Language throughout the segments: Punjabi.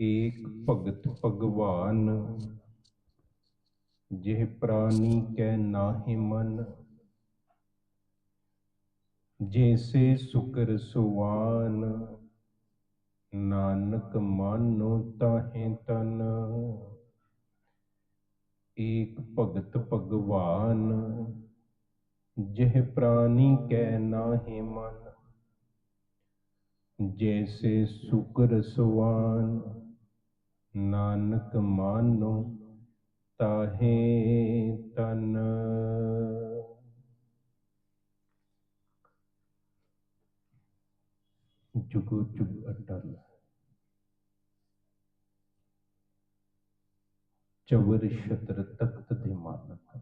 ਏਕ ਭਗਤ ਭਗਵਾਨ। ਜਿਹ ਪ੍ਰਾਨੀ ਕੈ ਨਾਹਿ ਮਨ, ਜੈਸੇ ਸੁਕਰ ਸੁਵਾਨ ਨਾਨਕ ਮਾਨੋ ਤਾਹੇ ਤਨ, ਏਕ ਭਗਤ ਭਗਵਾਨ। ਜਿਹ ਪ੍ਰਾਨੀ ਕੈ ਨਾਹਿ ਮਨ, ਜੈਸੇ ਸੁਕਰ ਸੁਵਾਨ ਨਾਨਕ ਮਾਨੋ ਤਾਹੇ ਤਨ। ਜੁਗੋ ਜੁਗ ਅਟਲ। ਚਵਰ ਛਤਰ ਤਖਤ ਦੇ ਮਾਲਕ।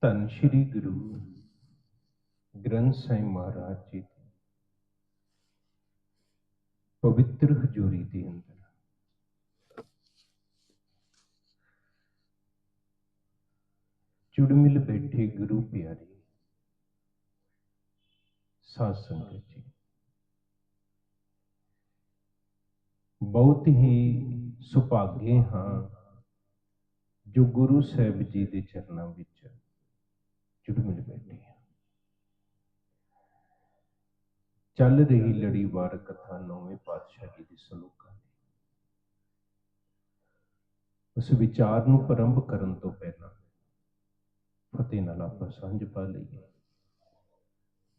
ਧੰਨ ਸ਼੍ਰੀ ਗੁਰੂ ਗ੍ਰੰਥ ਸਾਹਿਬ ਮਹਾਰਾਜ ਜੀ ਪਵਿੱਤਰ ਹਜ਼ੂਰੀ ਦੇ ਅੰਦਰ। ਚੁੜਮਿਲ ਬੈਠੇ ਗੁਰੂ ਪਿਆਰੇ, ਸਾਧ ਸੰਗਤ ਜੀ। ਬਹੁਤ ਹੀ ਸੁਭਾਗੇ ਹਾਂ ਜੋ ਗੁਰੂ ਸਾਹਿਬ ਜੀ ਦੇ ਚਰਨਾਂ ਵਿੱਚ ਚੁੜਮਿਲ ਬੈਠੇ ਹਾਂ ਚੱਲ ਰਹੀ ਲੜੀਵਾਰ ਕਥਾ ਨੌਵੇਂ ਪਾਤਸ਼ਾਹ ਜੀ ਦੀ ਸਲੋਕਾਂ ਦੀ। ਉਸ ਵਿਚਾਰ ਨੂੰ ਪ੍ਰਾਰੰਭ ਕਰਨ ਤੋਂ ਪਹਿਲਾਂ ਫਤਿਹ ਨਾਲ ਆਪਾਂ ਸਾਂਝ ਪਾ ਲਈਏ।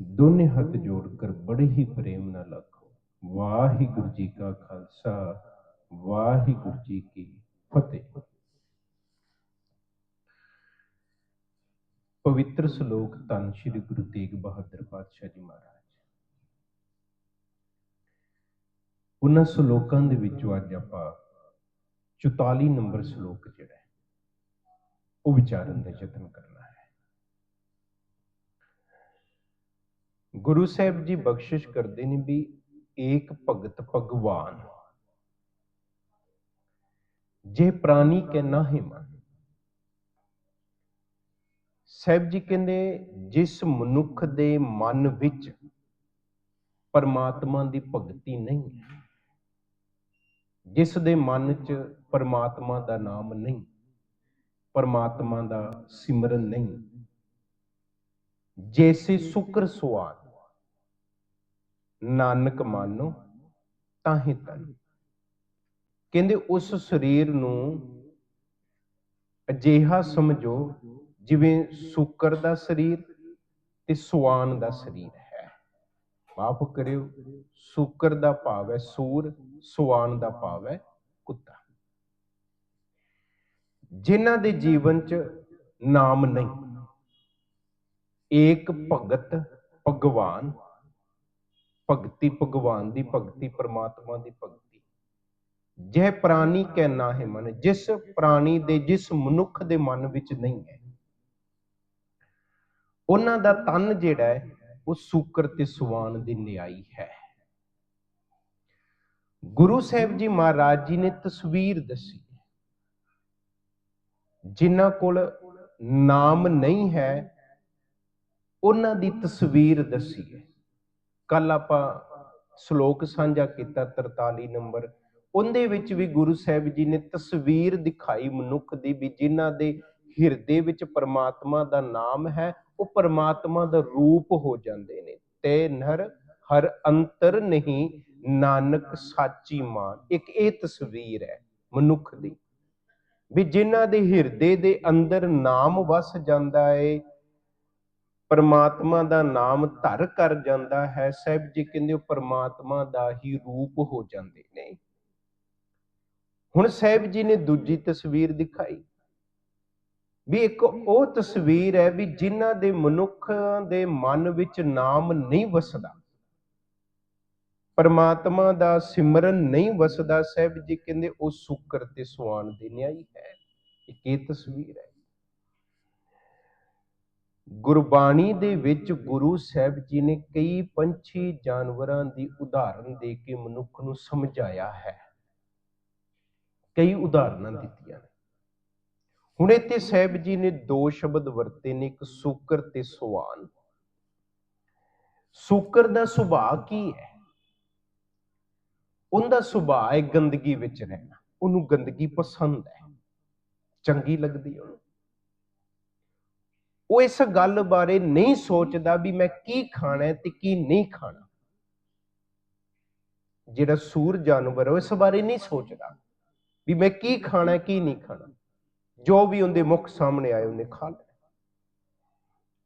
ਦੋਨੇ ਹੱਥ ਜੋੜ ਕਰ ਬੜੇ ਹੀ ਪ੍ਰੇਮ ਨਾਲ ਆਖੋ ਵਾਹਿਗੁਰੂ ਜੀ ਕਾ ਖਾਲਸਾ ਵਾਹਿਗੁਰੂ ਜੀ ਕੀ ਫਤਿਹ। ਪਵਿੱਤਰ ਸ਼ਲੋਕ ਧੰਨ ਸ਼੍ਰੀ ਗੁਰੂ ਤੇਗ ਬਹਾਦਰ ਪਾਤਸ਼ਾਹ ਜੀ ਮਹਾਰਾਜ। ਉਹਨਾਂ ਸ਼ਲੋਕਾਂ ਦੇ ਵਿੱਚੋਂ ਅੱਜ ਆਪਾਂ 44 ਨੰਬਰ ਸ਼ਲੋਕ ਜਿਹੜਾ ਹੈ, ਉਹ ਵਿਚਾਰਨ ਦਾ ਯਤਨ ਕਰਨਾ ਹੈ। ਗੁਰੂ ਸਾਹਿਬ ਜੀ ਬਖਸ਼ਿਸ਼ ਕਰਦੇ ਨੇ ਵੀ ਏਕ ਭਗਤ ਭਗਵਾਨ। ਜੇ ਪ੍ਰਾਨੀ ਕੇ ਨਾਹੀ ਮਨ। ਸਾਹਿਬ ਜੀ ਕਹਿੰਦੇ, ਜਿਸ ਮਨੁੱਖ ਦੇ ਮਨ ਵਿੱਚ ਪਰਮਾਤਮਾ ਦੀ ਭਗਤੀ ਨਹੀਂ ਹੈ ਜਿਸ ਦੇ ਮਨ 'ਚ ਪਰਮਾਤਮਾ ਦਾ ਨਾਮ ਨਹੀਂ, ਪਰਮਾਤਮਾ ਦਾ ਸਿਮਰਨ ਨਹੀਂ। ਜੈਸੇ ਸੁਕਰ ਸੁਆਨ ਨਾਨਕ ਮਾਨੋ ਤਾਹੇ ਤਨ। ਕਹਿੰਦੇ ਉਸ ਸਰੀਰ ਨੂੰ ਅਜੇਹਾ ਸਮਝੋ ਜਿਵੇਂ ਸੁਕਰ ਦਾ ਸਰੀਰ ਤੇ ਸੁਆਨ ਦਾ ਸਰੀਰ ਹੈ। ਮਾਫ ਕਰਿਓ, ਸੁਕਰ ਦਾ ਭਾਵ ਹੈ ਸੂਰ ਸੁਆਣ ਦਾ ਭਾਵ ਹੈ ਕੁੱਤਾ। ਜਿਨ੍ਹਾਂ ਦੇ ਜੀਵਨ 'ਚ ਨਾਮ ਨਹੀਂ, ਏਕ ਭਗਤ ਭਗਵਾਨ, ਭਗਤੀ ਭਗਵਾਨ ਦੀ ਭਗਤੀ, ਪ੍ਰਮਾਤਮਾ ਦੀ ਭਗਤੀ। ਜਹ ਪ੍ਰਾਨੀ ਕਹਿਣਾ ਹੈ ਮਨ, ਜਿਸ ਪ੍ਰਾਣੀ ਦੇ, ਜਿਸ ਮਨੁੱਖ ਦੇ ਮਨ ਵਿੱਚ ਨਹੀਂ ਹੈ, ਉਹਨਾਂ ਦਾ ਤਨ ਜਿਹੜਾ ਹੈ, ਉਹ ਸੂਕਰ ਤੇ ਸੁਵਾਨ ਦੀ ਨਿਆਈ ਹੈ। ਗੁਰੂ ਸਾਹਿਬ ਜੀ ਮਹਾਰਾਜ ਜੀ ਨੇ ਤਸਵੀਰ ਦੱਸੀ ਜਿਨ੍ਹਾਂ ਕੋਲ ਨਾਮ ਨਹੀਂ ਹੈ, ਉਹਨਾਂ ਦੀ ਤਸਵੀਰ ਦੱਸੀ ਹੈ। ਕੱਲ ਆਪਾਂ ਸ਼ਲੋਕ ਸਾਂਝਾ ਕੀਤਾ 43 ਨੰਬਰ। ਉਹਦੇ ਵਿੱਚ ਵੀ ਗੁਰੂ ਸਾਹਿਬ ਜੀ ਨੇ ਤਸਵੀਰ ਦਿਖਾਈ ਮਨੁੱਖ ਦੀ ਵੀ ਜਿਨ੍ਹਾਂ ਦੇ ਹਿਰਦੇ ਵਿੱਚ ਪਰਮਾਤਮਾ ਦਾ ਨਾਮ ਹੈ, ਉਹ ਪਰਮਾਤਮਾ ਦਾ ਰੂਪ ਹੋ ਜਾਂਦੇ ਨੇ। ਤੇ ਨਰ, ਹਰ ਅੰਤਰ ਨਹੀਂ ਨਾਨਕ ਸਾਚੀ ਮਾਨ, ਇੱਕ ਇਹ ਤਸਵੀਰ ਹੈ ਮਨੁੱਖ ਦੀ ਵੀ ਜਿਨ੍ਹਾਂ ਦੇ ਹਿਰਦੇ ਦੇ ਅੰਦਰ ਨਾਮ ਵਸ ਜਾਂਦਾ ਏ, ਪਰਮਾਤਮਾ ਦਾ ਨਾਮ ਧਰ ਕਰ ਜਾਂਦਾ ਹੈ, ਸਾਹਿਬ ਜੀ ਕਹਿੰਦੇ ਉਹ ਪਰਮਾਤਮਾ ਦਾ ਹੀ ਰੂਪ ਹੋ ਜਾਂਦੇ ਨੇ। ਹੁਣ ਸਾਹਿਬ ਜੀ ਨੇ ਦੂਜੀ ਤਸਵੀਰ ਦਿਖਾਈ ਵੀ ਇੱਕ ਉਹ ਤਸਵੀਰ ਹੈ ਵੀ ਜਿਨ੍ਹਾਂ ਦੇ ਮਨੁੱਖ ਦੇ ਮਨ ਵਿੱਚ ਨਾਮ ਨਹੀਂ ਵਸਦਾ। ਪਰਮਾਤਮਾ ਦਾ ਸਿਮਰਨ ਨਹੀਂ ਵਸਦਾ ਸਾਹਿਬ ਜੀ, ਕਹਿੰਦੇ ਉਹ ਸੁਕਰ ਤੇ ਸੁਆਨ ਦੇ ਨਿਆਈ ਹੈ। ਇੱਕ ਇਹ ਤਸਵੀਰ ਹੈ। ਗੁਰਬਾਣੀ ਦੇ ਵਿੱਚ ਗੁਰੂ ਸਾਹਿਬ ਜੀ ਨੇ ਕਈ ਪੰਛੀ ਜਾਨਵਰਾਂ ਦੀ ਉਦਾਹਰਨ ਦੇ ਕੇ ਮਨੁੱਖ ਨੂੰ ਸਮਝਾਇਆ ਹੈ। ਕਈ ਉਦਾਹਰਨਾਂ ਦਿੱਤੀਆਂ ਨੇ। ਹੁਣ ਇੱਥੇ ਸਾਹਿਬ ਜੀ ਨੇ ਦੋ ਸ਼ਬਦ ਵਰਤੇ ਨੇ, ਇੱਕ ਸੂਕਰ ਤੇ ਸੁਆਨ ਸੂਕਰ ਦਾ ਸੁਭਾਅ ਕੀ ਹੈ? ਉਹਦਾ ਸੁਭਾਅ ਹੈ ਗੰਦਗੀ ਵਿੱਚ ਰਹਿਣਾ, ਉਹਨੂੰ ਗੰਦਗੀ ਪਸੰਦ ਹੈ। ਚੰਗੀ ਲੱਗਦੀ ਉਹਨੂੰ। ਉਹ ਇਸ ਗੱਲ ਬਾਰੇ ਨਹੀਂ ਸੋਚਦਾ ਵੀ ਮੈਂ ਕੀ ਖਾਣਾ ਤੇ ਕੀ ਨਹੀਂ ਖਾਣਾ। ਜਿਹੜਾ ਸੂਰ ਜਾਨਵਰ ਹੈ ਉਹ ਇਸ ਬਾਰੇ ਨਹੀਂ ਸੋਚਦਾ ਵੀ ਮੈਂ ਕੀ ਖਾਣਾ ਕੀ ਨਹੀਂ ਖਾਣਾ। ਜੋ ਵੀ ਉਹਦੇ ਮੁਖ ਸਾਹਮਣੇ ਆਏ ਉਹਨੇ ਖਾ ਲੈਣਾ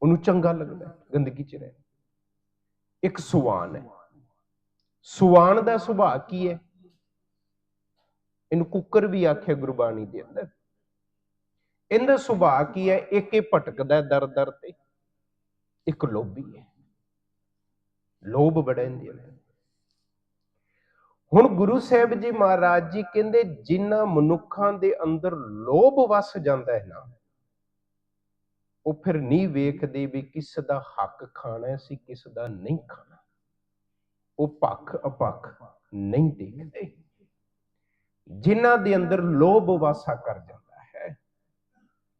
ਉਹਨੂੰ ਚੰਗਾ ਲੱਗਦਾ ਗੰਦਗੀ ਚ ਰਹਿ। ਇੱਕ ਸੁਵਾਨ ਹੈ। ਸੁਵਾਨ ਦਾ ਸੁਭਾਅ ਕੀ ਹੈ? ਇਹਨੂੰ ਕੁੱਕਰ ਵੀ ਆਖਿਆ ਗੁਰਬਾਣੀ ਦੇ ਅੰਦਰ। ਇਹਦਾ ਸੁਭਾਅ ਕੀ ਹੈ? ਇੱਕ ਇਹ ਭਟਕਦਾ ਦਰ ਦਰ ਤੇ, ਇੱਕ ਲੋਭੀ ਹੈ। ਲੋਭ ਬੜਾ ਇਹਦੇ ਅੰਦਰ। ਹੁਣ ਗੁਰੂ ਸਾਹਿਬ ਜੀ ਮਹਾਰਾਜ ਜੀ ਕਹਿੰਦੇ ਜਿਨ੍ਹਾਂ ਮਨੁੱਖਾਂ ਦੇ ਅੰਦਰ ਲੋਭ ਵਸ ਜਾਂਦਾ ਹੈ ਨਾ, ਉਹ ਫਿਰ ਨਹੀਂ ਵੇਖਦੇ ਵੀ ਕਿਸ ਦਾ ਹੱਕ ਖਾਣਾ ਸੀ ਕਿਸ ਦਾ ਨਹੀਂ ਖਾਣਾ। ਉਹ ਪੱਖ ਅਪੱਖ ਨਹੀਂ ਦੇਖਦੇ। ਜਿਨ੍ਹਾਂ ਦੇ ਅੰਦਰ ਲੋਭ ਵਾਸਾ ਕਰ ਜਾਂਦਾ ਹੈ,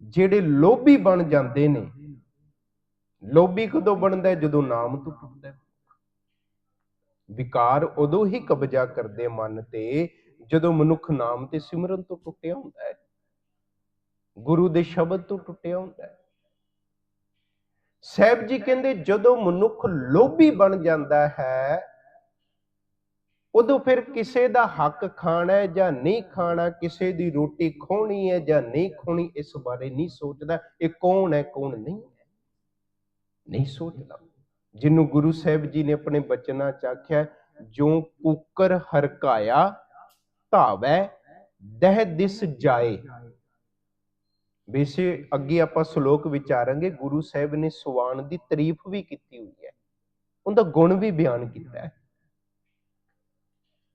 ਜਿਹੜੇ ਲੋਭੀ ਬਣ ਜਾਂਦੇ ਨੇ, ਲੋਭੀ ਕਦੋਂ ਬਣਦਾ ਜਦੋਂ ਨਾਮ ਤੋਂ ਟੁੱਟਦਾ ਵਿਕਾਰ ਉਦੋਂ ਹੀ ਕਬਜ਼ਾ ਕਰਦੇ ਮਨ ਤੇ, ਜਦੋਂ ਮਨੁੱਖ ਨਾਮ ਤੇ ਸਿਮਰਨ ਤੋਂ ਟੁੱਟਿਆ ਹੁੰਦਾ ਹੈ। ਗੁਰੂ ਦੇ ਸ਼ਬਦ ਤੋਂ ਟੁੱਟਿਆ ਹੁੰਦਾ ਹੈ। ਸਾਹਿਬ ਜੀ ਕਹਿੰਦੇ, ਜਦੋਂ ਮਨੁੱਖ ਲੋਭੀ ਬਣ ਜਾਂਦਾ ਹੈ ਉਦੋਂ ਫਿਰ ਕਿਸੇ ਦਾ ਹੱਕ ਖਾਣਾ ਹੈ ਜਾਂ ਨਹੀਂ ਖਾਣਾ, ਕਿਸੇ ਦੀ ਰੋਟੀ ਖੋਣੀ ਹੈ ਜਾਂ ਨਹੀਂ ਖੋਣੀ, ਇਸ ਬਾਰੇ ਨਹੀਂ ਸੋਚਦਾ। ਇਹ ਕੌਣ ਹੈ, ਕੌਣ ਨਹੀਂ ਹੈ? ਨਹੀਂ ਸੋਚਦਾ। ਜਿਹਨੂੰ ਗੁਰੂ ਸਾਹਿਬ ਜੀ ਨੇ ਆਪਣੇ ਬਚਨਾਂ ਚ ਆਖਿਆ, ਜੋ ਕੁੱਕਰ ਹਰਕਾਇਆ, ਧਾਵੈ, ਦਹਿ ਦਿਸ ਜਾਏ। ਵੈਸੇ ਅੱਗੇ ਆਪਾਂ ਸ਼ਲੋਕ ਵਿਚਾਰਾਂਗੇ, ਗੁਰੂ ਸਾਹਿਬ ਨੇ ਸੁਵਾਨ ਦੀ ਤਾਰੀਫ ਵੀ ਕੀਤੀ ਹੋਈ ਹੈ। ਉਹਦਾ ਗੁਣ ਵੀ ਬਿਆਨ ਕੀਤਾ ਹੈ।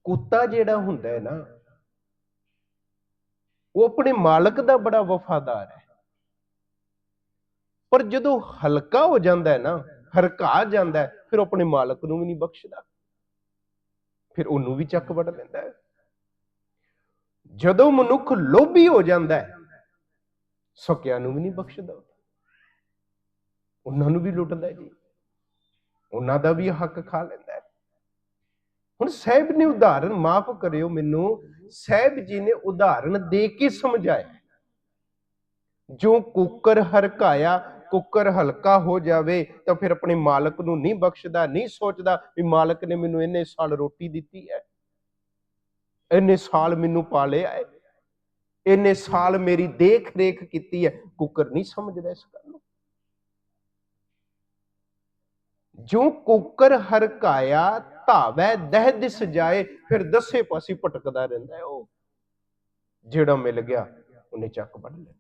ਕੁੱਤਾ ਜਿਹੜਾ ਹੁੰਦਾ ਹੈ ਨਾ, ਉਹ ਆਪਣੇ ਮਾਲਕ ਦਾ ਬੜਾ ਵਫਾਦਾਰ ਹੈ। ਪਰ ਜਦੋਂ ਹਲਕਾ ਹੋ ਜਾਂਦਾ ਹੈ ਨਾ, ਹਰਕਾ ਜਾਂਦਾ ਹੈ, ਫਿਰ ਉਹ ਆਪਣੇ ਮਾਲਕ ਨੂੰ ਵੀ ਨਹੀਂ ਬਖਸ਼ਦਾ। ਫਿਰ ਉਹਨੂੰ ਵੀ ਚੱਕ ਵੱਢ ਲੈਂਦਾ ਹੈ। ਜਦੋਂ ਮਨੁੱਖ ਲੋਭੀ ਹੋ ਜਾਂਦਾ ਹੈ, ਸਕਿਆਂ ਨੂੰ ਵੀ ਨਹੀਂ ਬਖਸ਼ਦਾ ਉਹਨਾਂ ਨੂੰ ਵੀ ਲੁੱਟਦਾ ਜੀ। ਉਹਨਾਂ ਦਾ ਵੀ ਹੱਕ ਖਾ ਲੈਂਦਾ ਹੁਣ ਸਾਹਿਬ ਨੇ ਉਦਾਹਰਨ ਮਾਫ ਕਰਿਓ ਮੈਨੂੰ। ਸਾਹਿਬ ਜੀ ਨੇ ਉਦਾਹਰਨ ਦੇ ਕੇ ਸਮਝਾਇਆ। ਜੋ ਕੁੱਕਰ ਹਰਕਾਇਆ, ਕੁੱਕਰ ਹਲਕਾ ਹੋ ਜਾਵੇ ਤਾਂ ਫਿਰ ਆਪਣੇ ਮਾਲਕ ਨੂੰ ਨਹੀਂ ਬਖਸ਼ਦਾ, ਨਹੀਂ ਸੋਚਦਾ ਵੀ ਮਾਲਕ ਨੇ ਮੈਨੂੰ ਇੰਨੇ ਸਾਲ ਰੋਟੀ ਦਿੱਤੀ ਹੈ। ਇੰਨੇ ਸਾਲ ਮੈਨੂੰ ਪਾਲਿਆ ਹੈ। ਇੰਨੇ ਸਾਲ ਮੇਰੀ ਦੇਖ ਰੇਖ ਕੀਤੀ ਹੈ। ਕੁੱਕਰ ਨਹੀਂ ਸਮਝਦਾ ਇਸ ਗੱਲ ਨੂੰ। ਜੋ ਕੁੱਕਰ ਹਰਕਾਇਆ ਧਾਵੈ, ਦਹਿ ਦਿਸ ਜਾਏ, ਫਿਰ ਦਸੇ ਪਾਸੇ ਭਟਕਦਾ ਰਹਿੰਦਾ ਹੈ ਉਹ। ਜਿਹੜਾ ਮਿਲ ਗਿਆ, ਉਹਨੇ ਚੱਕ ਵੱਢ ਲਿਆ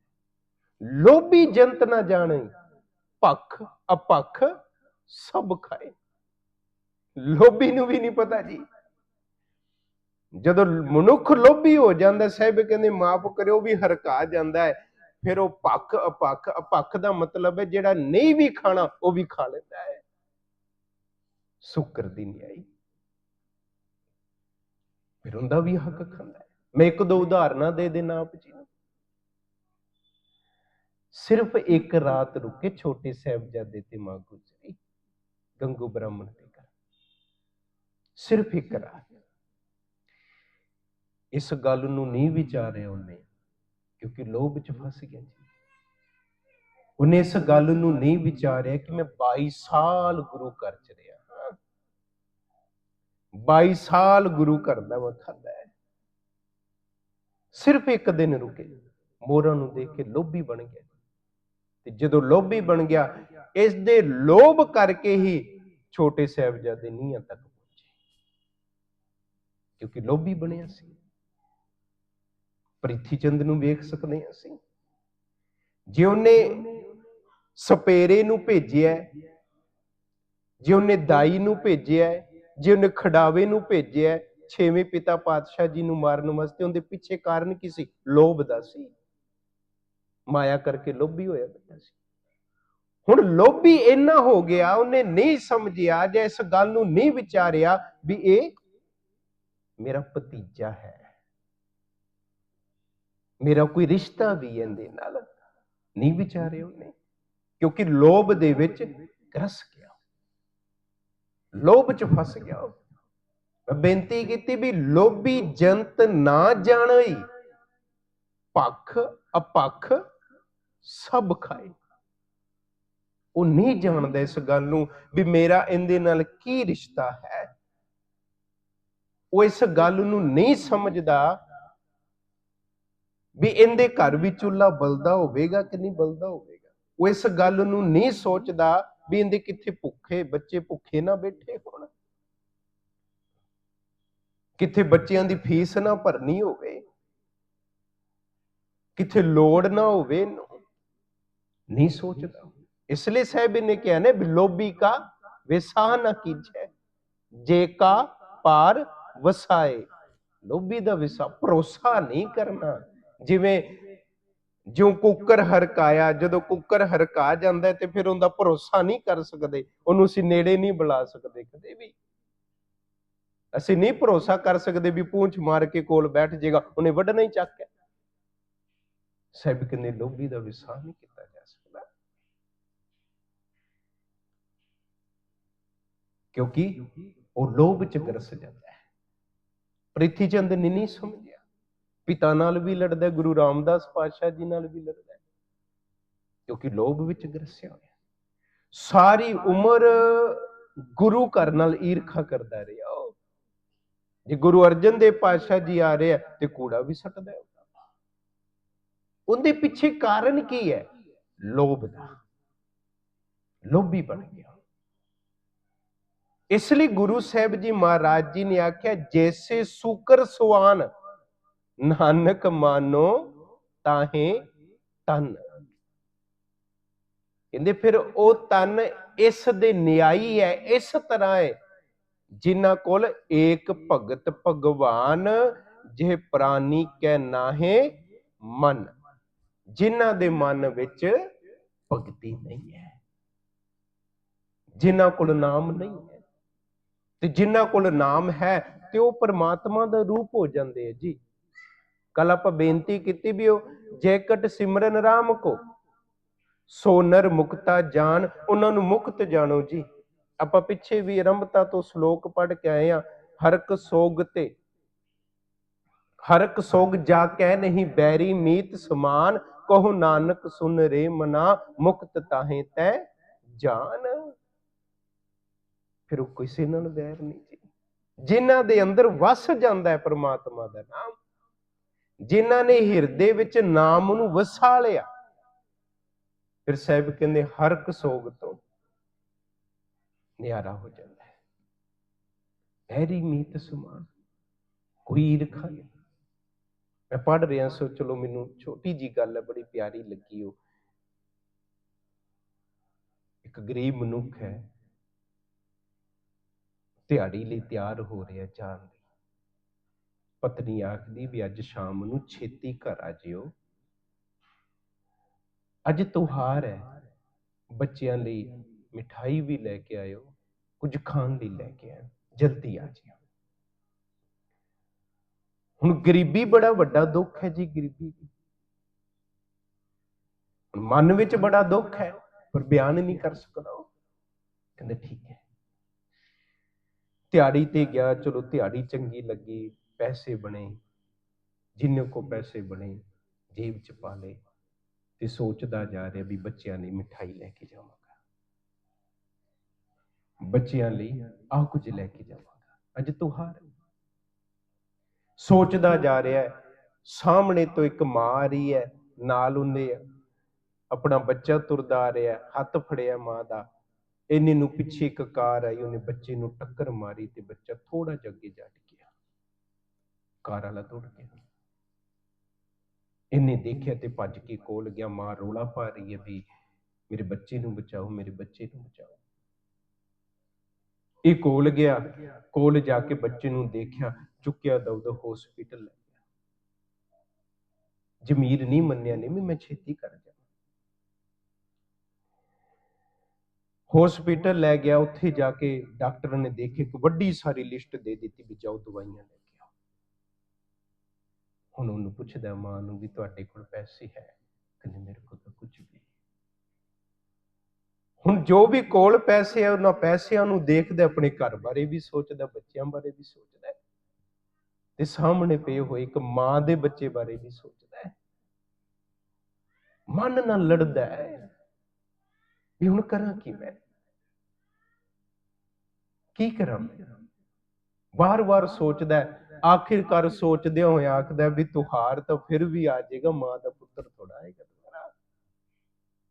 ਲੋਭੀ ਜੰਤ ਨਾ ਜਾਣੇ ਪੱਖ ਅਪੱਖ ਸਭ ਖਾਏ। ਲੋਭੀ ਨੂੰ ਵੀ ਨਹੀਂ ਪਤਾ ਜੀ। ਜਦੋਂ ਮਨੁੱਖ ਲੋਭੀ ਹੋ ਜਾਂਦਾ, ਸਾਹਿਬ ਕਹਿੰਦੇ ਮਾਫ ਕਰਿਓ ਵੀ ਹਰਕਾ ਜਾਂਦਾ ਹੈ। ਫਿਰ ਉਹ ਪੱਖ ਅਪੱਖ ਅਪੱਖ ਦਾ ਮਤਲਬ ਹੈ ਜਿਹੜਾ ਨਹੀਂ ਵੀ ਖਾਣਾ, ਉਹ ਵੀ ਖਾ ਲੈਂਦਾ ਹੈ। ਸੁਕਰ ਦੀ ਨਿਆਈ। ਫਿਰ ਉਹਦਾ ਵੀ ਹੱਕ ਖਾਂਦਾ ਹੈ। ਮੈਂ ਇੱਕ ਦੋ ਉਦਾਹਰਨਾਂ ਦੇ ਦੇਣਾ ਆਪ ਜੀ ਨੂੰ। ਸਿਰਫ ਇੱਕ ਰਾਤ ਰੁਕੇ ਛੋਟੇ ਸਾਹਿਬਜ਼ਾਦੇ ਤੇ ਮਾਂ ਗੁਜਰੀ, ਗੰਗੂ ਬ੍ਰਾਹਮਣ ਦੇ ਘਰ। ਸਿਰਫ ਇੱਕ ਰਾਤ। ਇਸ ਗੱਲ ਨੂੰ ਨਹੀਂ ਵਿਚਾਰਿਆ ਉਹਨੇ, ਕਿਉਂਕਿ ਲੋਭ ਚ ਫਸ ਗਿਆ ਜੀ। ਉਹਨੇ ਇਸ ਗੱਲ ਨੂੰ ਨਹੀਂ ਵਿਚਾਰਿਆ ਕਿ ਮੈਂ 22 ਸਾਲ ਗੁਰੂ ਘਰ ਚ ਰਿਹਾ। 22 ਸਾਲ ਗੁਰੂ ਘਰ ਦਾ ਮੈਂ ਖਾਦਾ ਹੈ। ਸਿਰਫ ਇੱਕ ਦਿਨ ਰੁਕੇ, ਮੋਰਾਂ ਨੂੰ ਦੇਖ ਕੇ ਲੋਭੀ ਬਣ ਗਿਆ। ਤੇ ਜਦੋਂ ਲੋਭੀ ਬਣ ਗਿਆ ਇਸ ਦੇ ਲੋਭ ਕਰਕੇ ਹੀ ਛੋਟੇ ਸਾਹਿਬਜ਼ਾਦੇ ਨੀਹਾਂ ਤੱਕ ਪਹੁੰਚੇ। ਕਿਉਂਕਿ ਲੋਭੀ ਬਣਿਆ ਸੀ। ਪ੍ਰਿਥੀ ਚੰਦ ਨੂੰ ਵੇਖ ਸਕਦੇ ਹਾਂ ਅਸੀਂ। ਜੇ ਉਹਨੇ ਸਪੇਰੇ ਨੂੰ ਭੇਜਿਆ, ਜੇ ਉਹਨੇ ਦਾਈ ਨੂੰ ਭੇਜਿਆ ਜੇ ਉਹਨੇ ਖਡਾਵੇ ਨੂੰ ਭੇਜਿਆ, ਛੇਵੇਂ ਪਿਤਾ ਪਾਤਸ਼ਾਹ ਜੀ ਨੂੰ ਮਾਰਨ ਵਾਸਤੇ, ਉਹਦੇ ਪਿੱਛੇ ਕਾਰਨ ਕੀ ਸੀ? ਲੋਭ ਦਾ ਸੀ। ਮਾਇਆ ਕਰਕੇ ਲੋਭੀ ਹੋਇਆ ਬੈਠਾ ਸੀ। ਹੁਣ ਲੋਭੀ ਇੰਨਾ ਹੋ ਗਿਆ, ਉਹਨੇ ਨਹੀਂ ਸਮਝਿਆ, ਜਾਂ ਇਸ ਗੱਲ ਨੂੰ ਨਹੀਂ ਵਿਚਾਰਿਆ ਵੀ ਇਹ ਮੇਰਾ ਭਤੀਜਾ ਹੈ। ਮੇਰਾ ਕੋਈ ਰਿਸ਼ਤਾ ਵੀ ਇਹਦੇ ਨਾਲ ਨਹੀਂ ਵਿਚਾਰਿਆ ਉਹਨੇ। ਕਿਉਂਕਿ ਲੋਭ ਦੇ ਵਿੱਚ ਗਰਸ ਲੋਭ ਚ ਫਸ ਗਿਆ ਉਹ। ਬੇਨਤੀ ਕੀਤੀ ਵੀ ਲੋਭੀ ਜੰਤ ਨਾ ਜਾਣਈ ਪੱਖ ਅਪੱਖ ਸਭ ਖਾਏ। ਉਹ ਨਹੀਂ ਜਾਣਦਾ ਇਸ ਗੱਲ ਨੂੰ ਵੀ ਮੇਰਾ ਇਹਦੇ ਨਾਲ ਕੀ ਰਿਸ਼ਤਾ ਹੈ। ਉਹ ਇਸ ਗੱਲ ਨੂੰ ਨਹੀਂ ਸਮਝਦਾ ਵੀ ਇਹਦੇ ਘਰ ਵੀ ਚੁੱਲ੍ਹਾ ਬਲਦਾ ਹੋਵੇਗਾ ਕਿ ਨਹੀਂ ਬਲਦਾ ਹੋਵੇਗਾ। ਉਹ ਇਸ ਗੱਲ ਨੂੰ ਨਹੀਂ ਸੋਚਦਾ ਵੀ ਇਹਦੇ ਕਿੱਥੇ ਭੁੱਖੇ, ਬੱਚੇ ਭੁੱਖੇ ਨਾ ਬੈਠੇ ਹੋਣ। ਕਿੱਥੇ ਬੱਚਿਆਂ ਦੀ ਫੀਸ ਨਾ ਭਰਨੀ ਹੋਵੇ। ਕਿੱਥੇ ਲੋੜ ਨਾ ਹੋਵੇ ਇਹਨੂੰ। ਨਹੀਂ ਸੋਚਦਾ। ਇਸ ਲਈ ਸਾਹਿਬ ਨੇ ਕਿਹਾ ਨੇ ਵੀ ਲੋਭੀ ਕਾ ਵਿਸਾਹ ਨਾ ਕੀਜੈ, ਜੇ ਕਾ ਪਾਰ ਵਸਾਏ। ਲੋਭੀ ਦਾ ਵਿਸਾ ਭਰੋਸਾ ਨਹੀਂ ਕਰਨਾ। ਜਿਵੇਂ ਜਿਉਂ ਕੁੱਕਰ ਹਰਕਾਇਆ, ਜਦੋਂ ਕੁੱਕਰ ਹਰਕਾ ਜਾਂਦਾ ਤੇ ਫਿਰ ਉਹਦਾ ਭਰੋਸਾ ਨਹੀਂ ਕਰ ਸਕਦੇ, ਉਹਨੂੰ ਅਸੀਂ ਨੇੜੇ ਨਹੀਂ ਬੁਲਾ ਸਕਦੇ ਕਦੇ ਵੀ। ਅਸੀਂ ਨਹੀਂ ਭਰੋਸਾ ਕਰ ਸਕਦੇ ਵੀ ਪੂੰਛ ਮਾਰ ਕੇ ਕੋਲ ਬੈਠ ਜਾਏਗਾ ਉਹਨੇ ਵੱਢਣਾ ਹੀ ਚੱਕ ਹੈ ਸਾਹਿਬ ਕਹਿੰਦੇ ਲੋਭੀ ਦਾ ਵਿਸਾਹ ਨਹੀਂ ਕੀਤਾ ਜਾ ਸਕਦਾ। ਕਿਉਂਕਿ ਉਹ ਲੋਭ ਚ ਗਰਸ ਜਾਂਦਾ ਹੈ। ਪ੍ਰਿਥੀ ਚੰਦ ਨੇ ਨਹੀਂ ਸਮਝਿਆ। ਪਿਤਾ ਨਾਲ ਵੀ ਲੜਦਾ, ਗੁਰੂ ਰਾਮਦਾਸ ਪਾਤਸ਼ਾਹ ਜੀ ਨਾਲ ਵੀ ਲੜਦਾ ਕਿਉਂਕਿ ਲੋਭ ਵਿੱਚ ਗਰਸਿਆ ਹੋਇਆ। ਸਾਰੀ ਉਮਰ ਗੁਰੂ ਘਰ ਨਾਲ ਈਰਖਾ ਕਰਦਾ ਰਿਹਾ ਉਹ। ਜੇ ਗੁਰੂ ਅਰਜਨ ਦੇਵ ਪਾਤਸ਼ਾਹ ਜੀ ਆ ਰਹੇ ਤੇ ਕੂੜਾ ਵੀ ਸੱਟਦਾ ਉਹਦੇ ਪਿੱਛੇ ਕਾਰਨ ਕੀ ਹੈ? ਲੋਭ ਦਾ। ਲੋਭੀ ਬਣ ਗਿਆ। ਇਸ ਲਈ ਗੁਰੂ ਸਾਹਿਬ ਜੀ ਮਹਾਰਾਜ ਜੀ ਨੇ ਆਖਿਆ, ਜੈਸੇ ਸੂਕਰ ਸੁਆਨ ਨਾਨਕ ਮਾਨੋ ਤਾਹੇ ਤਨ। ਕਹਿੰਦੇ ਫਿਰ ਉਹ ਤਨ ਇਸ ਦੇ ਨਿਆਈ ਹੈ, ਇਸ ਤਰ੍ਹਾਂ ਹੈ, ਜਿਨ੍ਹਾਂ ਕੋਲ ਏਕ ਭਗਤ ਭਗਵਾਨ ਜੇ ਪ੍ਰਾਨੀ ਕੈ ਨਾਹੇ ਮਨ, ਜਿਨ੍ਹਾਂ ਦੇ ਮਨ ਵਿੱਚ ਭਗਤੀ ਨਹੀਂ ਹੈ। ਜਿਨ੍ਹਾਂ ਕੋਲ ਨਾਮ ਨਹੀਂ ਹੈ, ਤੇ ਜਿਨ੍ਹਾਂ ਕੋਲ ਨਾਮ ਹੈ, ਤੇ ਉਹ ਪਰਮਾਤਮਾ ਦਾ ਰੂਪ ਹੋ ਜਾਂਦੇ ਆ ਜੀ। ਕੱਲ ਆਪਾਂ ਬੇਨਤੀ ਕੀਤੀ ਵੀ ਉਹ ਜੈਕਟ ਸਿਮਰਨ ਰਾਮ ਕੋ, ਸੋਨਰ ਮੁਕਤਾ ਜਾਨ, ਉਹਨਾਂ ਨੂੰ ਮੁਕਤ ਜਾਣੋ ਜੀ। ਆਪਾਂ ਪਿੱਛੇ ਵੀ ਆਰੰਭਤਾ ਤੋਂ ਸ਼ਲੋਕ ਪੜ੍ਹ ਕੇ ਆਏ ਆ ਹਰਕ ਸੋਗ ਤੇ, ਹਰਕ ਸੋਗ ਜਾ ਕਹਿ ਨਹੀਂ ਬੈਰੀ ਮੀਤ ਸਮਾਨ, ਕਹੋ ਨਾਨਕ ਸੁਨ ਰੇ ਮਨਾ, ਮੁਕਤ ਤਾਹੇ ਤੈ ਜਾਨ। ਫਿਰ ਉਹ ਕਿਸੇ ਨਾਲ ਵੈਰ ਨਹੀਂ ਜੀ। ਜਿਨ੍ਹਾਂ ਦੇ ਅੰਦਰ ਵਸ ਜਾਂਦਾ ਹੈ ਪ੍ਰਮਾਤਮਾ ਦਾ ਨਾਮ ਜਿਨ੍ਹਾਂ ਨੇ ਹਿਰਦੇ ਵਿੱਚ ਨਾਮ ਨੂੰ ਵਸਾ ਲਿਆ। ਫਿਰ ਸਾਹਿਬ ਕਹਿੰਦੇ, ਹਰ ਇੱਕ ਸੋਗ ਤੋਂ ਨਿਆਰਾ ਹੋ ਜਾਂਦਾ ਹੈ। ਐਰੀ ਮੀਤ ਸਮਾਨ, ਕੋਈ ਈਰਖਾ ਨਹੀਂ। ਮੈਂ ਪੜ ਰਿਹਾ ਸੋ ਚਲੋ ਮੈਨੂੰ ਛੋਟੀ ਜੀ ਗੱਲ ਹੈ, ਬੜੀ ਪਿਆਰੀ ਲੱਗੀ ਉਹ। ਇੱਕ ਗਰੀਬ ਮਨੁੱਖ ਹੈ, ਦਿਹਾੜੀ ਲਈ ਤਿਆਰ ਹੋ ਰਿਹਾ ਜਾਣ ਲਈ ਪਤਨੀ ਆਖਦੀ ਵੀ ਅੱਜ ਸ਼ਾਮ ਨੂੰ ਛੇਤੀ ਘਰ ਆ ਜਿਓ। ਅੱਜ ਤਿਉਹਾਰ ਹੈ। ਬੱਚਿਆਂ ਲਈ ਮਿਠਾਈ ਵੀ ਲੈ ਕੇ ਆਇਓ, ਕੁਝ ਖਾਣ ਲਈ ਲੈ ਕੇ ਆਇਓ, ਜਲਦੀ ਆ ਜਿਓ। ਹੁਣ ਗਰੀਬੀ ਬੜਾ ਵੱਡਾ ਦੁੱਖ ਹੈ ਜੀ ਗਰੀਬੀ ਮਨ ਵਿੱਚ ਬੜਾ ਦੁੱਖ ਹੈ, ਪਰ ਬਿਆਨ ਨਹੀਂ ਕਰ ਸਕਦਾ ਉਹ। ਕਹਿੰਦੇ ਠੀਕ ਹੈ। ਦਿਹਾੜੀ ਤੇ ਗਿਆ, ਚਲੋ ਦਿਹਾੜੀ ਚੰਗੀ ਲੱਗੀ। ਪੈਸੇ ਬਣੇ ਜਿੰਨੇ ਕੋ ਪੈਸੇ ਬਣੇ ਜੇਬ ਚ ਪਾ ਲਏ ਤੇ ਸੋਚਦਾ ਜਾ ਰਿਹਾ ਵੀ ਬੱਚਿਆਂ ਲਈ ਮਿਠਾਈ ਲੈ ਕੇ ਜਾਵਾਂਗਾ। ਬੱਚਿਆਂ ਲਈ ਆਹ ਕੁਝ ਲੈ ਕੇ ਜਾਵਾਂਗਾ। ਅੱਜ ਤਿਉਹਾਰ ਹੈ। ਸੋਚਦਾ ਜਾ ਰਿਹਾ ਸਾਹਮਣੇ ਤੋਂ ਇੱਕ ਮਾਂ ਆ ਰਹੀ ਹੈ ਨਾਲ ਉਹਨੇ ਆਪਣਾ ਬੱਚਾ ਤੁਰਦਾ ਆ ਰਿਹਾ ਹੱਥ ਫੜਿਆ ਮਾਂ ਦਾ। ਇੰਨੇ ਨੂੰ ਪਿੱਛੇ ਇੱਕ ਕਾਰ ਆਈ ਉਹਨੇ ਬੱਚੇ ਨੂੰ ਟੱਕਰ ਮਾਰੀ ਤੇ ਬੱਚਾ ਥੋੜਾ ਜਿਹਾ ਅੱਗੇ ਜਾ ਗਿਆ ਕਾਰ ਵਾਲਾ ਦੌੜ ਗਿਆ। ਇਹਨੇ ਦੇਖਿਆ ਤੇ ਭੱਜ ਕੇ ਕੋਲ ਗਿਆ, ਮਾਂ, ਰੋਲਾ ਪਾ ਰਹੀ ਹੈ ਵੀ ਮੇਰੇ ਬੱਚੇ ਨੂੰ ਬਚਾਓ, ਮੇਰੇ ਬੱਚੇ ਨੂੰ ਬਚਾਓ। ਇਹ ਕੋਲ ਗਿਆ, ਕੋਲ ਜਾ ਕੇ ਬੱਚੇ ਨੂੰ ਦੇਖਿਆ, ਚੁੱਕਿਆ ਦਉਦ ਹਸਪੀਟਲ ਲੈ ਗਿਆ। ਜਮੀਰ ਨਹੀਂ ਮੰਨਿਆ, ਨਹੀਂ ਵੀ ਮੈਂ ਛੇਤੀ ਕਰ ਜਾ ਹਸਪੀਟਲ ਲੈ ਗਿਆ, ਉੱਥੇ ਜਾ ਕੇ ਡਾਕਟਰ ਨੇ ਦੇਖੇ ਇੱਕ ਵੱਡੀ ਸਾਰੀ ਲਿਸਟ ਦੇ ਦਿੱਤੀ ਵੀ ਜਾਓ, ਦਵਾਈਆਂ ਲੈ ਹੁਣ ਉਹਨੂੰ ਪੁੱਛਦਾ, ਮਾਂ ਨੂੰ ਵੀ ਤੁਹਾਡੇ ਕੋਲ ਪੈਸੇ ਹੈ? ਕਹਿੰਦੇ, ਮੇਰੇ ਕੋਲ ਤਾਂ ਕੁਝ ਵੀ ਨਹੀਂ। ਹੁਣ ਜੋ ਵੀ ਕੋਲ ਪੈਸੇ ਆ, ਉਹਨਾਂ ਪੈਸਿਆਂ ਨੂੰ ਦੇਖਦਾ, ਆਪਣੇ ਘਰ ਬਾਰੇ ਵੀ ਸੋਚਦਾ, ਬੱਚਿਆਂ ਬਾਰੇ ਵੀ ਸੋਚਦਾ ਤੇ ਸਾਹਮਣੇ ਪਏ ਹੋਏ ਇੱਕ ਮਾਂ ਦੇ ਬੱਚੇ ਬਾਰੇ ਵੀ ਸੋਚਦਾ ਮਨ ਨਾਲ ਲੜਦਾ ਹੈ ਵੀ ਹੁਣ ਕਰਾਂ ਕੀ ਮੈਂ ਕੀ ਕਰਾਂ ਮੈਂ? ਵਾਰ-ਵਾਰ ਸੋਚਦਾ ਆਖਿਰਕਾਰ ਸੋਚਦੇ ਹੋਏ ਆਖਦਾ ਵੀ ਤੁਹਾਰ ਤਾਂ ਫਿਰ ਵੀ ਆ ਜਾਏਗਾ, ਮਾਂ ਦਾ ਪੁੱਤਰ ਥੋੜਾ ਆਏਗਾ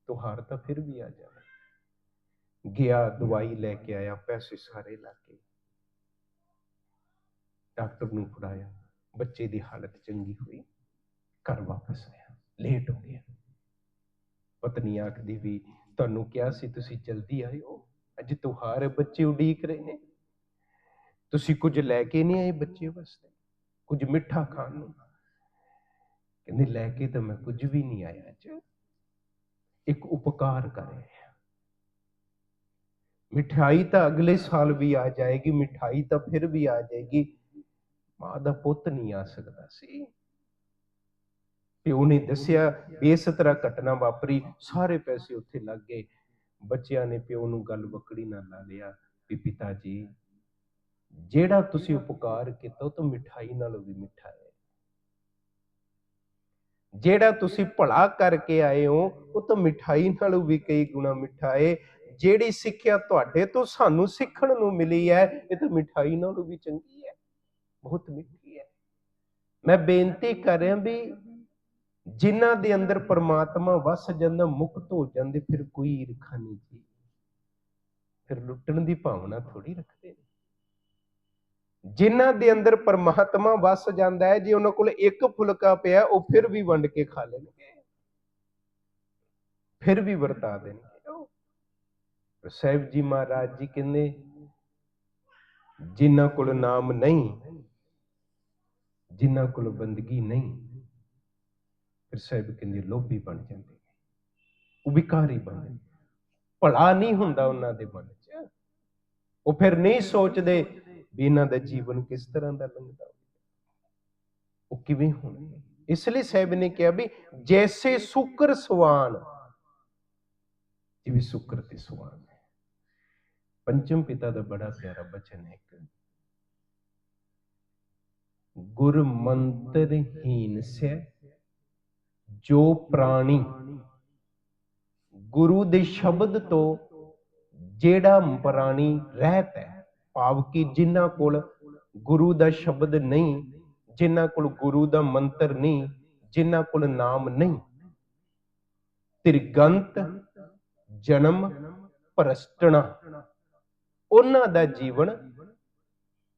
ਤੁਹਾਰ ਤਾਂ ਫਿਰ ਵੀ ਆ ਜਾਣਾ। ਗਿਆ, ਦਵਾਈ ਲੈ ਕੇ ਆਇਆ, ਪੈਸੇ ਸਾਰੇ ਲਾ ਕੇ। ਡਾਕਟਰ ਨੂੰ ਫੜਾਇਆ, ਬੱਚੇ ਦੀ ਹਾਲਤ ਚੰਗੀ ਹੋਈ। ਘਰ ਵਾਪਸ ਆਇਆ ਲੇਟ ਹੋ ਗਿਆ। ਪਤਨੀ ਆਖਦੀ ਵੀ, ਤੁਹਾਨੂੰ ਕਿਹਾ ਸੀ ਤੁਸੀਂ ਜਲਦੀ ਆਇਓ, ਅੱਜ ਤੁਹਾਰੇ ਬੱਚੇ ਉਡੀਕ ਰਹੇ ਨੇ। ਤੁਸੀਂ ਕੁਝ ਲੈ ਕੇ ਨਹੀਂ ਆਏ ਬੱਚੇ ਵਾਸਤੇ? ਕੁਝ ਮਿੱਠਾ ਖਾਣ ਨੂੰ? ਕਹਿੰਦੇ, ਲੈ ਕੇ ਤਾਂ ਮੈਂ ਕੁਝ ਵੀ ਨਹੀਂ ਆਇਆ ਅੱਜ। ਇੱਕ ਉਪਕਾਰ ਕਰੇ ਮਿਠਾਈ ਤਾਂ ਅਗਲੇ ਸਾਲ ਵੀ ਆ ਜਾਏਗੀ, ਮਿਠਾਈ ਤਾਂ ਫਿਰ ਵੀ ਆ ਜਾਏਗੀ। ਮਾਂ ਦਾ ਪੁੱਤ ਨਹੀਂ ਆ ਸਕਦਾ ਸੀ। ਪਿਓ ਨੇ ਦੱਸਿਆ, ਇਸ ਤਰ੍ਹਾਂ ਘਟਨਾ ਵਾਪਰੀ, ਸਾਰੇ ਪੈਸੇ ਉੱਥੇ ਲੱਗ ਗਏ। ਬੱਚਿਆਂ ਨੇ ਪਿਓ ਨੂੰ ਗੱਲ ਬੱਕੜੀ ਨਾਲ ਲਾ ਲਿਆ ਵੀ ਪਿਤਾ ਜੀ ਜਿਹੜਾ ਤੁਸੀਂ ਉਪਕਾਰ ਕੀਤਾ, ਉਹ ਤਾਂ ਮਿਠਾਈ ਨਾਲੋਂ ਵੀ ਮਿੱਠਾ ਹੈ। ਜਿਹੜਾ ਤੁਸੀਂ ਭਲਾ ਕਰਕੇ ਆਏ ਹੋ, ਉਹ ਤਾਂ ਮਿਠਾਈ ਨਾਲੋਂ ਵੀ ਕਈ ਗੁਣਾ ਮਿੱਠਾ ਹੈ। ਜਿਹੜੀ ਸਿੱਖਿਆ ਤੁਹਾਡੇ ਤੋਂ ਸਾਨੂੰ ਸਿੱਖਣ ਨੂੰ ਮਿਲੀ ਹੈ, ਇਹ ਤਾਂ ਮਿਠਾਈ ਨਾਲੋਂ ਵੀ ਚੰਗੀ ਹੈ। ਬਹੁਤ ਮਿੱਠੀ ਹੈ। ਮੈਂ ਬੇਨਤੀ ਕਰ ਰਿਹਾ ਵੀ ਜਿਨ੍ਹਾਂ ਦੇ ਅੰਦਰ ਪਰਮਾਤਮਾ ਵਸ ਜਾਂਦਾ, ਮੁਕਤ ਹੋ ਜਾਂਦੇ, ਫਿਰ ਕੋਈ ਈਰਖਾ ਨਹੀਂ ਜੀ। ਫਿਰ ਲੁੱਟਣ ਦੀ ਭਾਵਨਾ ਥੋੜੀ ਰੱਖਦੇ ਨੇ। ਜਿਨ੍ਹਾਂ ਦੇ ਅੰਦਰ ਪਰਮਾਤਮਾ ਵਸ ਜਾਂਦਾ ਹੈ, ਜੇ ਉਹਨਾਂ ਕੋਲ ਇੱਕ ਫੁਲਕਾ ਪਿਆ, ਉਹ ਫਿਰ ਵੀ ਵੰਡ ਕੇ ਖਾ ਲੈਣਗੇ। ਫਿਰ ਵੀ ਵਰਤਾ ਦੇਣਗੇ। ਸਾਹਿਬ ਜੀ ਮਹਾਰਾਜ ਜੀ ਕਹਿੰਦੇ, ਜਿਨ੍ਹਾਂ ਕੋਲ ਨਾਮ ਨਹੀਂ, ਜਿਨ੍ਹਾਂ ਕੋਲ ਬੰਦਗੀ ਨਹੀਂ, ਫਿਰ ਸਾਹਿਬ ਕਹਿੰਦੇ ਲੋਭੀ ਬਣ ਜਾਂਦੇ ਉਹ ਵਿਕਾਰੀ ਬਣ ਜਾਂਦੇ ਭਲਾ ਨਹੀਂ ਹੁੰਦਾ ਉਹਨਾਂ ਦੇ ਮਨ 'ਚ। ਉਹ ਫਿਰ ਨਹੀਂ ਸੋਚਦੇ ਵੀ ਇਹਨਾਂ ਦਾ ਜੀਵਨ ਕਿਸ ਤਰ੍ਹਾਂ ਦਾ ਲੰਘਦਾ ਉਹ ਕਿਵੇਂ ਹੋਣਗੇ? ਇਸ ਲਈ ਸਾਹਿਬ ਨੇ ਕਿਹਾ ਵੀ ਜੈਸੇ ਸੁਕਰ ਸਵਾਨ, ਜਿਵੇਂ ਸੁਕਰ ਤੇ ਸਵਾਨ ਹੈ। ਪੰਚਮ ਪਿਤਾ ਦਾ ਬੜਾ ਪਿਆਰਾ ਬਚਨ ਹੈ ਇੱਕ। ਗੁਰ ਮੰਤਰਹੀਨ ਸੇ, ਜੋ ਪ੍ਰਾਣੀ, ਗੁਰੂ ਦੇ ਸ਼ਬਦ ਤੋਂ ਜਿਹੜਾ ਪ੍ਰਾਣੀ ਰਹਿਤ ਹੈ। ਭਾਵ ਕਿ ਜਿਨ੍ਹਾਂ ਕੋਲ ਗੁਰੂ ਦਾ ਸ਼ਬਦ ਨਹੀਂ, ਜਿਨ੍ਹਾਂ ਕੋਲ ਗੁਰੂ ਦਾ ਮੰਤਰ ਨਹੀਂ, ਜਿਨ੍ਹਾਂ ਕੋਲ ਨਾਮ ਨਹੀਂ। ਤਿਰਗੰਤ, ਜਨਮ, ਭ੍ਰਸ਼ਟਣਾ। ਉਹਨਾਂ ਦਾ ਜੀਵਨ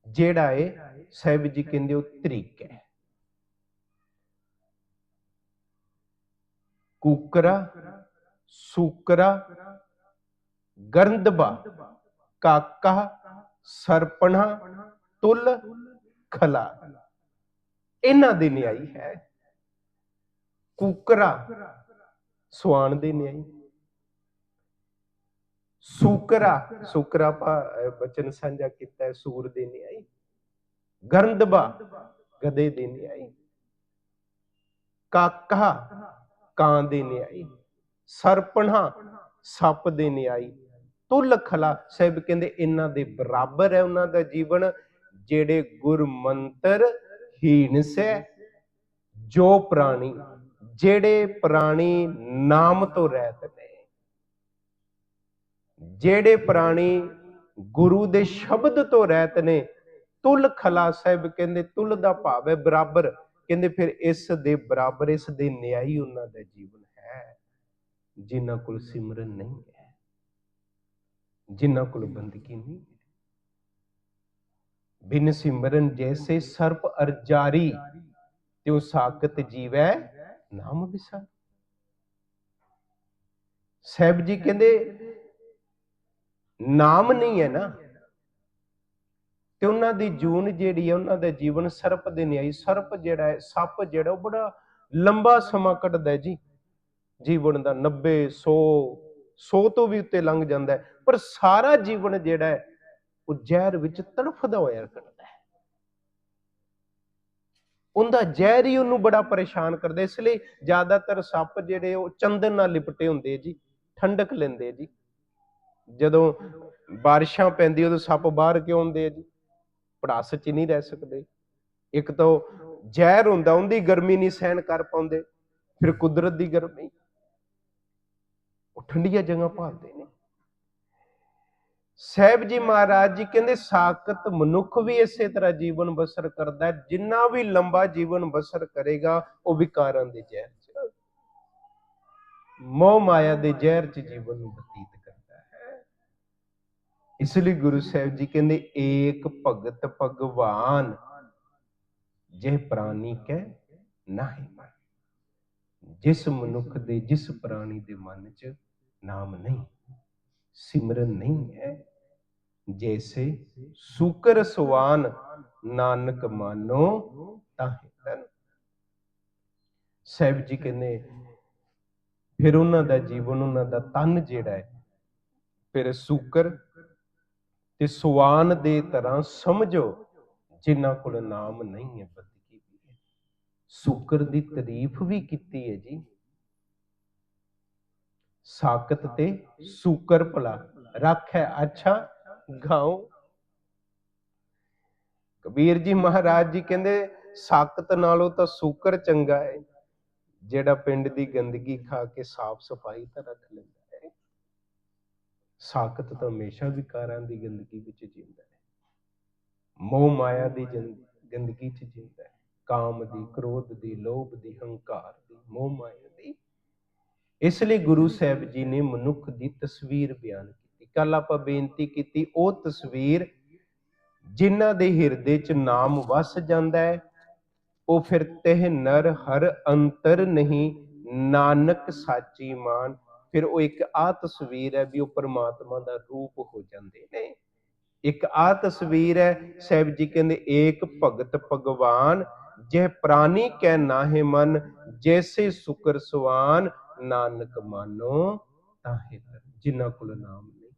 ਜਿਹੜਾ ਏ, ਸਾਹਿਬ ਜੀ ਕਹਿੰਦੇ ਉਹ ਤਰੀਕ ਹੈ। ਕੁਕਰਾ, ਸੂਕਰਾ ਗਰੰਦਬਾ ਕਾਕਾ ਸਰਪਣਾ ਤੁਲ ਖਲਾ। ਇਹਨਾਂ ਦੀ ਨਿਆਈ ਹੈ ਕੁਕਰਾ ਸਵਾਨ ਦੀ ਨਿਆਈ। ਸੂਕਰਾ ਸੂਕਰਾ ਪਾ ਬਚਨ ਸਾਂਝਾ ਕੀਤਾ ਹੈ ਸੂਰ ਦੀ ਨਿਆਈ। ਗਰੰਦਬਾ ਗਦੇ ਦੀ ਨਿਆਈ। ਕਾਕਾ ਕਾਂ ਦੀ ਨਿਆਈ। ਸਰਪਣਾ ਸੱਪ ਦੀ ਨਿਆਈ। ਤੁਲ ਖਲਾ ਸਾਹਿਬ ਕਹਿੰਦੇ ਇਹਨਾਂ ਦੇ ਬਰਾਬਰ ਹੈ ਉਹਨਾਂ ਦਾ ਜੀਵਨ, ਜਿਹੜੇ ਗੁਰ ਮੰਤਰ ਹੀਨ ਜੋ ਪ੍ਰਾਣੀ, ਜਿਹੜੇ ਪ੍ਰਾਣੀ ਨਾਮ ਤੋਂ ਰਹਿਤ ਨੇ। ਜਿਹੜੇ ਪ੍ਰਾਣੀ ਗੁਰੂ ਦੇ ਸ਼ਬਦ ਤੋਂ ਰਹਿਤ ਨੇ, ਤੁਲ ਖਲਾ ਸਾਹਿਬ ਕਹਿੰਦੇ ਤੁਲ ਦਾ ਭਾਵ ਹੈ ਬਰਾਬਰ। ਕਹਿੰਦੇ ਫਿਰ ਇਸ ਦੇ ਬਰਾਬਰ, ਇਸ ਦੇ ਨਿਆਈ ਉਹਨਾਂ ਦਾ ਜੀਵਨ ਹੈ, ਜਿਨ੍ਹਾਂ ਕੋਲ ਸਿਮਰਨ ਨਹੀਂ ਹੈ। ਜਿਨ੍ਹਾਂ ਕੋਲ ਬੰਦਗੀ ਨਹੀਂ ਬਿਨ ਸਿਮਰਨ ਜੈਸੇ ਸਰਪ ਅਰਜਾਰੀ, ਤਿਉ ਸਾਖਤ ਜੀਵੈ ਨਾਮ ਵਿਸਾਰ। ਸਾਹਿਬ ਜੀ ਕਹਿੰਦੇ, ਨਾਮ ਨਹੀਂ ਹੈ ਨਾ। ਤੇ ਉਹਨਾਂ ਦੀ ਜੂਨ ਜਿਹੜੀ ਹੈ, ਉਹਨਾਂ ਦਾ ਜੀਵਨ ਸਰਪ ਦੇ ਨਿਆਈ, ਸਰਪ ਜਿਹੜਾ ਹੈ, ਸੱਪ ਜਿਹੜਾ, ਉਹ ਬੜਾ ਲੰਬਾ ਸਮਾਂ ਕੱਢਦਾ ਜੀ। ਜੀਵਨ ਦਾ 90 100 100 ਤੋਂ ਵੀ ਉੱਤੇ ਲੰਘ ਜਾਂਦਾ ਹੈ, ਪਰ ਸਾਰਾ ਜੀਵਨ ਜਿਹੜਾ ਹੈ, ਉਹ ਜ਼ਹਿਰ ਵਿੱਚ ਤੜਫਦਾ ਹੋਇਆ ਕੱਢਦਾ ਹੈ। ਉਹਦਾ ਜ਼ਹਿਰ ਹੀ ਉਹਨੂੰ ਬੜਾ ਪਰੇਸ਼ਾਨ ਕਰਦਾ ਇਸ ਲਈ ਜ਼ਿਆਦਾਤਰ ਸੱਪ ਜਿਹੜੇ ਉਹ ਚੰਦਨ ਨਾਲ ਲਿਪਟੇ ਹੁੰਦੇ ਜੀ, ਠੰਡਕ ਲੈਂਦੇ ਜੀ। ਜਦੋਂ ਬਾਰਿਸ਼ਾਂ ਪੈਂਦੀ, ਉਦੋਂ ਸੱਪ ਬਾਹਰ ਕਿਉਂ ਆਉਂਦੇ ਆ ਜੀ? ਪੜਾਸ ਚ ਨਹੀਂ ਰਹਿ ਸਕਦੇ। ਇੱਕ ਤਾਂ ਜ਼ਹਿਰ ਹੁੰਦਾ, ਉਹਦੀ ਗਰਮੀ ਨਹੀਂ ਸਹਿਣ ਕਰ ਪਾਉਂਦੇ, ਫਿਰ ਕੁਦਰਤ ਦੀ ਗਰਮੀ। ਉਹ ਠੰਡੀਆਂ ਜਗ੍ਹਾ ਭਾਲਦੇ ਨੇ। ਸਾਹਿਬ ਜੀ ਮਹਾਰਾਜ ਜੀ ਕਹਿੰਦੇ, ਸਾਖਤ ਮਨੁੱਖ ਵੀ ਇਸੇ ਤਰ੍ਹਾਂ ਜੀਵਨ ਬਸਰ ਕਰਦਾ ਹੈ, ਜਿੰਨਾ ਵੀ ਲੰਬਾ ਜੀਵਨ ਬਸਰ ਕਰੇਗਾ, ਉਹ ਵਿਕਾਰਾਂ ਦੇ ਜ਼ਹਿਰ ਚ, ਮੋਹ ਮਾਇਆ ਦੇ ਜ਼ਹਿਰ ਚ ਜੀਵਨ ਨੂੰ ਬਤੀਤ ਕਰਦਾ ਹੈ। ਇਸ ਲਈ ਗੁਰੂ ਸਾਹਿਬ ਜੀ ਕਹਿੰਦੇ, ਏਕ ਭਗਤ ਭਗਵਾਨ, ਜੇ ਪ੍ਰਾਨੀ ਕੈ ਨਾਹੀ ਮਨ ਜਿਸ ਮਨੁੱਖ ਦੇ, ਜਿਸ ਪ੍ਰਾਣੀ ਦੇ ਮਨ ਚ ਨਾਮ ਨਹੀਂ, ਸਿਮਰਨ ਨਹੀਂ ਹੈ। ਜੈਸੇ ਸੂਕਰ ਸੁਵਾਨ, ਨਾਨਕ ਮਾਨੋ ਤਾਹੇ। ਤਨ ਸਾਹਿਬ ਜੀ ਕਹਿੰਦੇ, ਫਿਰ ਉਹਨਾਂ ਦਾ ਜੀਵਨ, ਉਹਨਾਂ ਦਾ ਤਨ ਜਿਹੜਾ ਹੈ, ਫਿਰ ਸੂਕਰ ਤੇ ਸੁਵਾਨ ਦੇ ਤਰ੍ਹਾਂ ਸਮਝੋ, ਜਿਨ੍ਹਾਂ ਕੋਲ ਨਾਮ ਨਹੀਂ ਹੈ ਬੰਦਗੀ ਵੀ ਹੈ। ਸੂਕਰ ਦੀ ਤਾਰੀਫ ਵੀ ਕੀਤੀ ਹੈ ਜੀ। ਸਾਕਤ ਤੇ ਸੂਕਰ ਭਲਾ। ਰੱਖੈ ਅੱਛਾ ਗਾਉ। ਕਬੀਰ ਜੀ ਮਹਾਰਾਜ ਜੀ ਕਹਿੰਦੇ ਸਾਕਤ ਨਾਲੋਂ ਤਾਂ ਸੂਕਰ ਚੰਗਾ ਹੈ ਜਿਹੜਾ ਪਿੰਡ ਦੀ ਗੰਦਗੀ ਖਾ ਕੇ ਸਾਫ਼ ਸਫ਼ਾਈ ਤਾਂ ਰੱਖ ਲੈਂਦਾ ਹੈ ਸਾਕਤ ਤਾਂ ਹਮੇਸ਼ਾ ਵਿਕਾਰਾਂ ਦੀ ਗੰਦਗੀ ਵਿੱਚ ਜਿੰਦਾ ਹੈ ਮੋਹ ਮਾਇਆ ਦੀ ਗੰਦਗੀ 'ਚ ਜਿੰਦਾ ਹੈ ਕਾਮ ਦੀ ਕ੍ਰੋਧ ਦੀ ਲੋਭ ਦੀ ਹੰਕਾਰ ਦੀ ਮੋਹ ਮਾਇਆ ਇਸ ਲਈ ਗੁਰੂ ਸਾਹਿਬ ਜੀ ਨੇ ਮਨੁੱਖ ਦੀ ਤਸਵੀਰ ਬਿਆਨ ਕੀਤੀ। ਕੱਲ ਆਪਾਂ ਬੇਨਤੀ ਕੀਤੀ, ਉਹ ਤਸਵੀਰ ਜਿਨ੍ਹਾਂ ਦੇ ਹਿਰਦੇ 'ਚ ਨਾਮ ਵਸ ਜਾਂਦਾ ਹੈ, ਉਹ ਫਿਰ ਤਹਿ ਨਰ ਹਰ ਅੰਤਰ ਨਹੀਂ, ਨਾਨਕ ਸਾਚੀ ਮਾਨ। ਫਿਰ ਉਹ ਇੱਕ ਆ ਤਸਵੀਰ ਹੈ ਵੀ ਉਹ ਪਰਮਾਤਮਾ ਦਾ ਰੂਪ ਹੋ ਜਾਂਦੇ ਨੇ। ਇੱਕ ਆ ਤਸਵੀਰ ਹੈ, ਸਾਹਿਬ ਜੀ ਕਹਿੰਦੇ, ਏਕ ਭਗਤ ਭਗਵਾਨ ਜੇ ਪ੍ਰਾਨੀ ਕੈ ਨਾਹਿ ਮਨ, ਜੈਸੇ ਸੁਕਰ ਸੁਆਨ ਨਾਨਕ ਮਾਨੋ ਤਾਹੇ ਤਰ ਜਿਨ੍ਹਾਂ ਕੋਲ ਨਾਮ ਨਹੀਂ।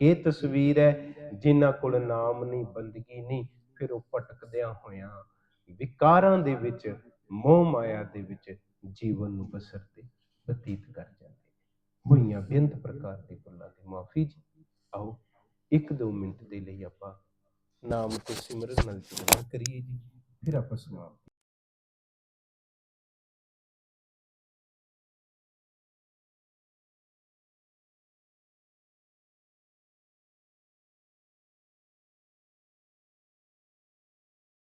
ਇਹ ਤਸਵੀਰ ਹੈ, ਜਿਨ੍ਹਾਂ ਕੋਲ ਨਾਮ ਨਹੀਂ, ਬੰਦਗੀ ਨਹੀਂ, ਫਿਰ ਉਹ ਭਟਕਦਿਆਂ ਹੋਇਆਂ ਵਿਕਾਰਾਂ ਦੇ ਵਿੱਚ, ਮੋਹ ਮਾਇਆ ਦੇ ਵਿੱਚ ਜੀਵਨ ਨੂੰ ਬਸਰਤੇ ਬਤੀਤ ਕਰ ਜਾਂਦੇ। ਹੋਈਆਂ ਬੇਅੰਤ ਪ੍ਰਕਾਰ ਦੇ ਭੁੱਲਾਂ ਦੀ ਮਾਫੀ ਜੀ। ਆਓ, ਇੱਕ ਦੋ ਮਿੰਟ ਦੇ ਲਈ ਆਪਾਂ ਨਾਮ ਤੇ ਸਿਮਰਨ ਨਾਲ ਜੁੜਨਾ ਕਰੀਏ ਜੀ। ਫਿਰ ਆਪਾਂ ਸਮਾਪਤ